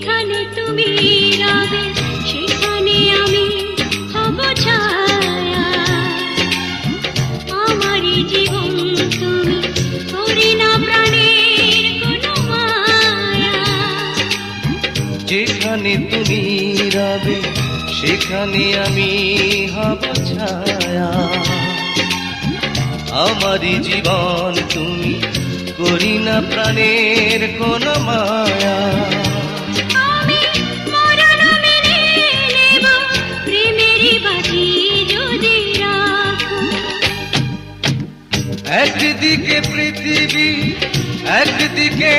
যেখানে তুমি রবে, সেখানে আমি হব ছায়া। আমারই জীবন তুমি করি না প্রাণের মায়া। যেখানে তুমি সেখানে আমি হব ছায়া। জীবন তুমি, করি না প্রাণের কোন মায়া। একদিকে পৃথিবী একদিকে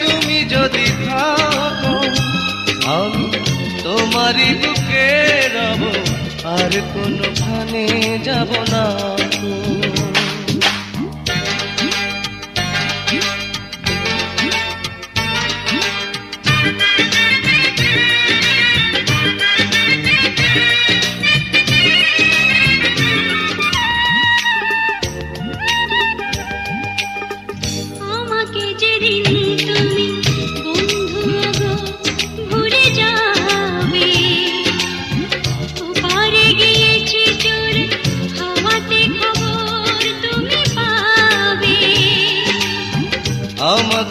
তুমি যদি থাকো আমি তোমারই বুকে রব আর কোনোখানে যাব না।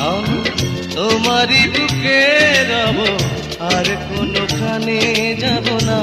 আমি তোমারই বুকে রব আর কোনোখানে যাব না।